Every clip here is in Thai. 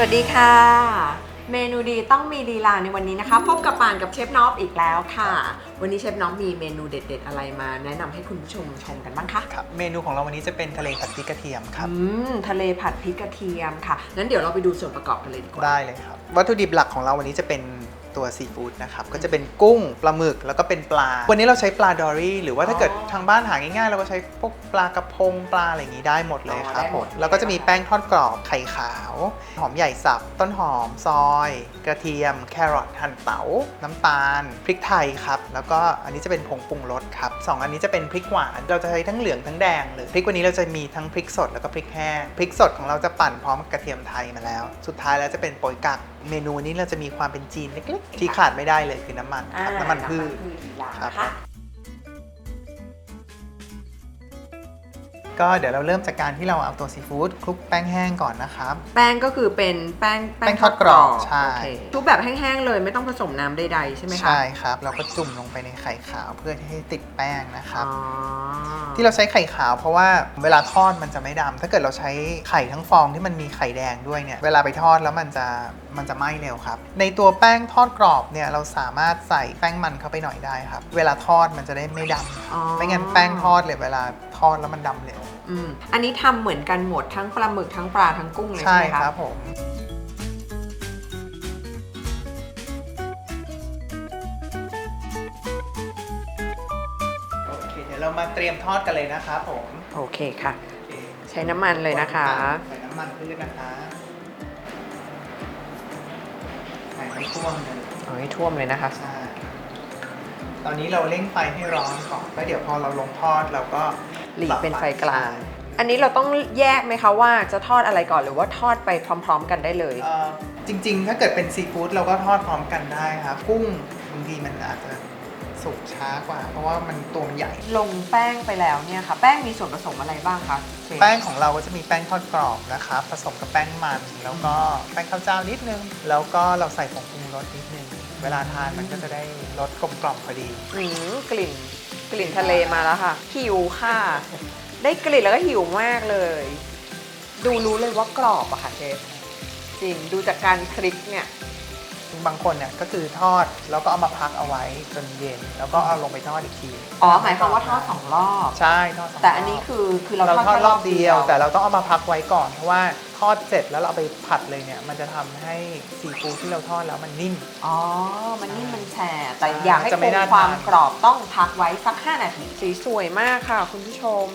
สวัสดีค่ะ เมนูดีต้องมีลีลาในวันนี้นะคะ พบกับปานกับเชฟน็อปอีกแล้วค่ะ วันนี้เชฟน็อปมีเมนูเด็ด ๆ อะไรมา แนะนำให้คุณผู้ชมชมกันบ้างคะครับเมนูของเราวันนี้จะเป็นทะเลผัดพริกกระเทียมครับ อืมทะเลผัดพริกกระเทียมค่ะงั้นเดี๋ยวเราไปดูส่วนประกอบกันเลยดีกว่าได้เลยครับ วัตถุดิบหลักของเราวันนี้จะเป็น ตัวซีฟู้ดนะครับ ก็จะเป็นกุ้งปลาหมึกแล้วก็เป็นปลา วันนี้เราใช้ปลาดอรี่ หรือว่าถ้าเกิดทางบ้านหาง่ายๆ เราก็ใช้พวกปลากระพงปลาอะไรอย่างนี้ได้หมดเลยครับผมแล้วก็จะมีแป้งทอดกรอบไข่ขาว หอมใหญ่สับ ต้นหอมซอย กระเทียม แครอทหั่นเต๋าน้ำตาล พริกไทยครับแล้วก็อันนี้จะเป็นผงปรุงรสครับสองอันนี้จะเป็นพริกหวานเราจะใช้ทั้งเหลืองทั้งแดงเลยพริกวันนี้เราจะมีทั้งพริกสดแล้วก็พริกแห้งพริกสดของเราจะปั่นพร้อมกับกระเทียมไทยมาแล้ว สุดท้ายแล้วจะเป็นโปยกักเมนูนี้เราจะมีความเป็นจีนเล็กๆที่ขาดไม่ได้เลยคือน้ำมันคอ่ารับน้ำมันพืชลีลาครับค่ะ ก็เดี๋ยวเราเริ่มจากการที่เราเอาตัวซีฟู้ดคลุกแป้งแห้งก่อนนะครับ แป้งก็คือเป็นแป้งแป้งทอดกรอบใช่ โอเคชุบแบบแห้งๆเลยไม่ต้องผสมน้ำใดๆใช่ไหมคะใช่ครับ เราก็จุ่มลงไปในไข่ขาวเพื่อที่ให้ติดแป้งนะครับอ๋อที่เราใช้ไข่ขาวเพราะว่าเวลาทอดมันจะไม่ดำถ้าเกิดเราใช้ไข่ทั้งฟองที่มันมีไข่แดงด้วยเนี่ยเวลาไปทอดแล้วมันจะมันจะไหม้เร็วครับ ในตัวแป้งทอดกรอบเนี่ยเราสามารถใส่แป้งมันเข้าไปหน่อยได้ครับ เวลาทอดมันจะได้ไม่ดำอ๋อ ไม่งั้นแป้งทอดเลยเวลาทอดแล้วมันดำเร็ว อืมอันนี้ทำเหมือนกันหมดทั้งปลาหมึกทั้งปลาทั้งกุ้งเลยใช่ใช่ไหมคะครับผม โอเค เดี๋ยวเรามาเตรียมทอดกันเลยนะครับผมโอเคค่ะใช้น้ำมันเลยนะคะ ใส่น้ำมันพืชนะคะใส่ไม่ท่วมเลยเอาให้ท่วมเลยนะคะ ใช่ตอนนี้เราเร่งไฟให้ร้อนก่อนแล้วเดี๋ยวพอเราลงทอดเราก็ หลีเป็นไฟกลาง อันนี้เราต้องแยกไหมคะว่าจะทอดอะไรก่อนหรือว่าทอดไปพร้อม ๆ กันได้เลยเอ่อจริง ๆ ถ้าเกิดเป็นซีฟู้ดเราก็ทอดพร้อมกันได้ครับกุ้งบางทีมันอาจจะสุกช้ากว่า เพราะว่ามันตัวมันใหญ่ ลงแป้งไปแล้วเนี่ยค่ะ แป้งมีส่วนผสมอะไรบ้างคะเชฟ แป้งของเราก็จะมีแป้งทอดกรอบนะครับผสมกับแป้งมัน แล้วก็แป้งข้าวเจ้านิดนึง แล้วก็เราใส่ผงปรุงรสนิดนึง เวลาทานมันก็จะได้รสกลมกล่อมพอดี อืมกลิ่น กลิ่นทะเลมาแล้วค่ะ หิวค่ะ ได้กลิ่นแล้วก็หิวมากเลย ดูรู้เลยว่ากรอบอะค่ะเชฟจริงดูจากการคลิกเนี่ยบางคนเนี่ยก็คือทอดแล้วก็เอามาพักเอาไว้จนเย็น แล้วก็เอาลงไปทอดอีกทีอ๋อหมายความว่าทอดสองรอบใช่ทอดสงแต่อันนี้คือคือเราเราทอดแค่รอบเดียว แต่เราต้องเอามาพักไว้ก่อนเพราะว่า ทอดเสร็จแล้วเราเอาไปผัดเลยเนี่ยมันจะทำให้ซีฟู้ดที่เราทอดแล้วมันนิ่ม อ๋อ มันนี่มันแฉะแต่อยากให้จะคไม่งน่าความทานกรอบต้องพักไว้สัก 5 นาที สีสวยมากค่ะ คุณผู้ชม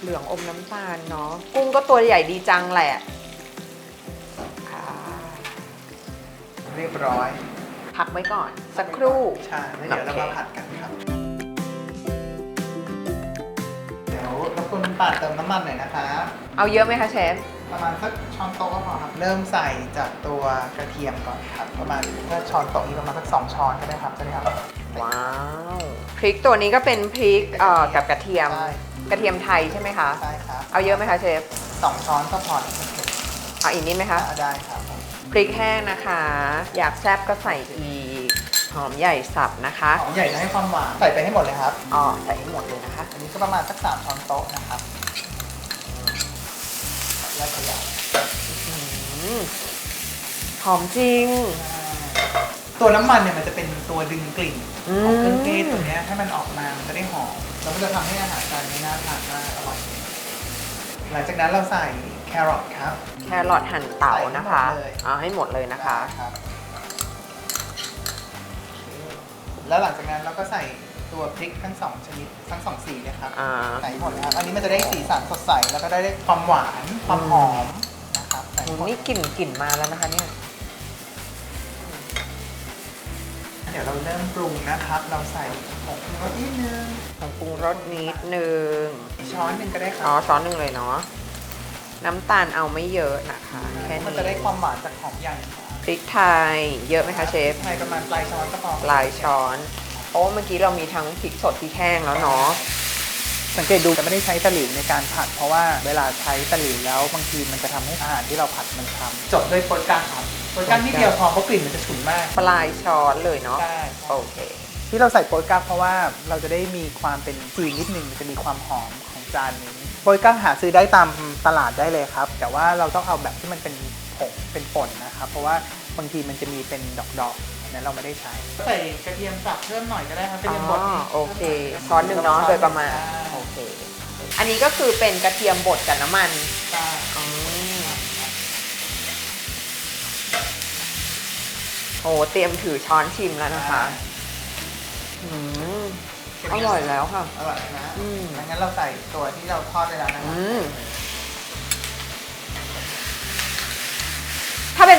เหลืองอมน้ำตาลเนาะ กุ้งก็ตัวใหญ่ดีจังแหละค่ะเรียบร้อยพักไว้ก่อน สักครู่ ใช่แล้วเดี๋ยวเราโอเคมาผัดกันครับ เดี๋ยวรบกวนคุณป่านเติมน้ำมันหน่อยนะคะ เอาเยอะไหมคะเชฟ ประมาณสักช้อนโต๊ะก็พอครับ เริ่มใส่จากตัวกระเทียมก่อนครับ ประมาณถ้าช้อนโต๊ะนี้ประมาณสักสองช้อนก็ได้ครับจะได้ครับว้าว พริกตัวนี้ก็เป็นพริกเอ่อกับกระเทียม ใช่กระเทียมไทยใช่ไหมคะ ใช่ครับเอาเยอะไหมคะเชฟ สองช้อนก็พอเอาอีกนิดไหมคะ ได้ครับผมพริกแห้งนะคะ อยากแซ่บก็ใส่อีก หอมใหญ่สับนะคะ หอมใหญ่จะให้ความหวานใส่ไปให้หมดเลยครับ อ๋อ ใส่ให้หมดเลยนะคะ อันนี้ก็ประมาณสักสามช้อนโต๊ะนะครับ แล้วก็ยาวอืมหอมจริง ตัวน้ำมันเนี่ยมันจะเป็นตัวดึงกลิ่นอืของเครื่องเทศมตัวเนี้ยให้มันออกมามันจะได้หอมแล้วก็จะทำให้อาหารจานนี้น่าทานมากอร่อยหลังจากนั้นเราใส่แครอทครับ แครอทหั่นเต๋านะคะใส่ให้หมดเลย เอาให้หมดเลยนะคะ ครับ แล้วหลังจากนั้นเราก็ใส่ ตัวพริกทั้งสองชนิดทั้งสองสีเลยครับอ่า ใส่หมดเลยครับ อันนี้มันจะได้สีสันสดใส แล้วก็ได้ความหวาน ความหอมนะครับใส่หมดนี่กลิ่นกลิ่นมาแล้วนะคะเนี่ย เดี๋ยวเราเริ่มปรุงนะครับ เราใส่ผงปรุงรสนิดนึงผงปรุงรสนิดนึง ช้อนหนึ่งก็ได้คอ๋อรับช้อนหนึ่งเลยเนาะ น้ำตาลเอาไม่เยอะนะคะ แค่มันนี้จะได้ความหวานจากหอมใหญ่พริกไทย เยอะไหมคะเชฟ ใช่ประมาณปลายช้อนก็พอหลายช้อนเพ ราะว่าเมื่อกี้เรามีทั้งพริกสดพริกแห้งแล้วเนาะสังเกตดูจะไม่ได้ใช้ตะหลิวในการผัด เพราะว่าเวลาใช้ตะหลิวแล้วบางทีมันจะทำให้อาหารที่เราผัดมันช้ำจบด้วยโปรยก้างครับโปรยก้างนิดเดียวพอเพราะกลิ่นมันจะฉุนมากปลายช้อนเลยเนาะใช่โอเค ที่เราใส่โปรยก้างเพราะว่าเราจะได้มีความเป็นจีนนิดนึงมันจะมีความหอมของจานนี้โปรยก้างหาซื้อได้ตามตลาดได้เลยครับ แต่ว่าเราต้องเอาแบบที่มันเป็นผงเป็นป่นนะครับ เพราะว่าบางทีมันจะมีเป็นดอกๆอั นนั้นเราไม่ได้ใช้ ใส่กระเทียมสับเพิ่มหน่อยก็ได้ครับกระอ๋เทียมบดอนี่โอเคช้อนหนึ่งเนาะโดยประมาณโอเค อันนี้ก็คือเป็นกระเทียมบดกับน้ำมันใช่อ๋อโอ้เตรียมถือช้อนชิมแล้วนะคะอืมอร่อยแล้วค่ะ อร่อยนะอืม งั้นเราใส่ตัวที่เราทอดไปแล้วนะครัอืม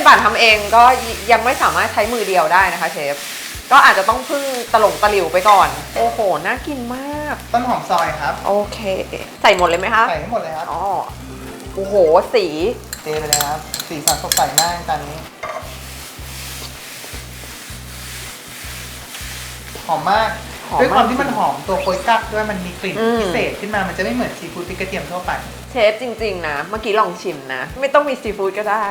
ถ้าเป็นปั่นทำเองก็ยังไม่สามารถใช้มือเดียวได้นะคะเชฟ ก็อาจจะต้องพึ่งตลงตะหลิวไปก่อน โอ้โห น่ากินมาก ต้นหอมซอยครับ โอเค ใส่หมดเลยไหมคะ ใส่ให้หมดเลยครับอ๋อ โอ้โห สีเทไปเลยครับ สีสันสดใสมากจานนี้ หอมมาก หอมด้วยความมากที่มันหอมตัวโปยกั๊กด้วยมันมีกลิ่นอืม พิเศษขึ้นมา มันจะไม่เหมือนซีฟู้ดพริกกระเทียมทั่วไปเชฟจริงๆนะ เมื่อกี้ลองชิมนะ ไม่ต้องมีซีฟู้ดก็ได้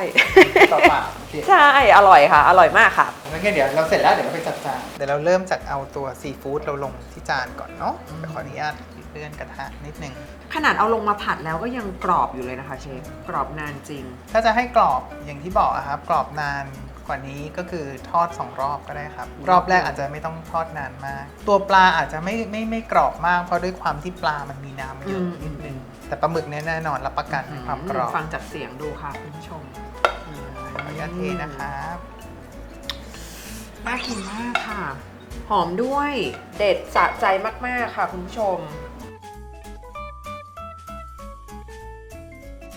ต่อปากโอเคใช่ อร่อยค่ะ อร่อยมากค่ะ งั้นเดี๋ยวเราเสร็จแล้วเดี๋ยวเราไปจัดจานเดี๋ยวเราเริ่มจากเอาตัวซีฟู้ดเราลงที่จานก่อนเนาะเดี๋ยวขออนุญาตเลื่อนกระทะนิดนึง ขนาดเอาลงมาผัดแล้วก็ยังกรอบอยู่เลยนะคะเชฟ กรอบนานจริง ถ้าจะให้กรอบอย่างที่บอกอะครับ กรอบนานกว่านี้ก็คือทอด 2 รอบก็ได้ครับ รอบแรกอาจจะไม่ต้องทอดนานมาก ตัวปลาอาจจะไม่ไม่ไม่กรอบมากเพราะด้วยความที่ปลามันมีน้ำเยอะอืมนิดนึง แต่ปลาหมึกเนี่ยแน่นอนรับประกันในความกรอบฟังจากเสียงดูค่ะคุณผู้ชมขออนุญาตเทนะครับน่ากินมากค่ะ หอมด้วยเด็ดสะใจมากๆค่ะคุณผู้ชม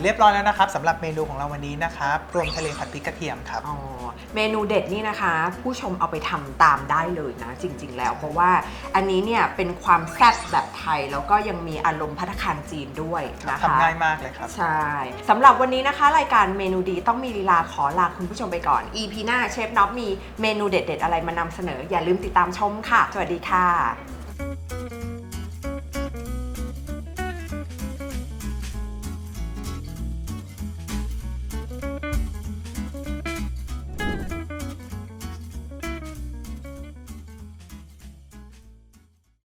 เรียบร้อยแล้วนะครับสำหรับเมนูของเราวันนี้นะครับรวมทะเลผัดพริกกระเทียมครับ อ๋อเมนูเด็ดนี่นะคะ ผู้ชมเอาไปทำตามได้เลยนะ จริง ๆ แล้ว เพราะว่าอันนี้เนี่ยเป็นความแซ่บแบบไทย แล้วก็ยังมีอารมณ์พัฒคารจีนด้วยนะคะ ทำง่ายมากเลยครับ ใช่สำหรับวันนี้นะคะ รายการเมนูดีต้องมีลีลาขอลาคุณผู้ชมไปก่อน EP หน้าเชฟน็อปมีเมนูเด็ด ๆ อะไรมานำเสนอ อย่าลืมติดตามชมค่ะ สวัสดีค่ะ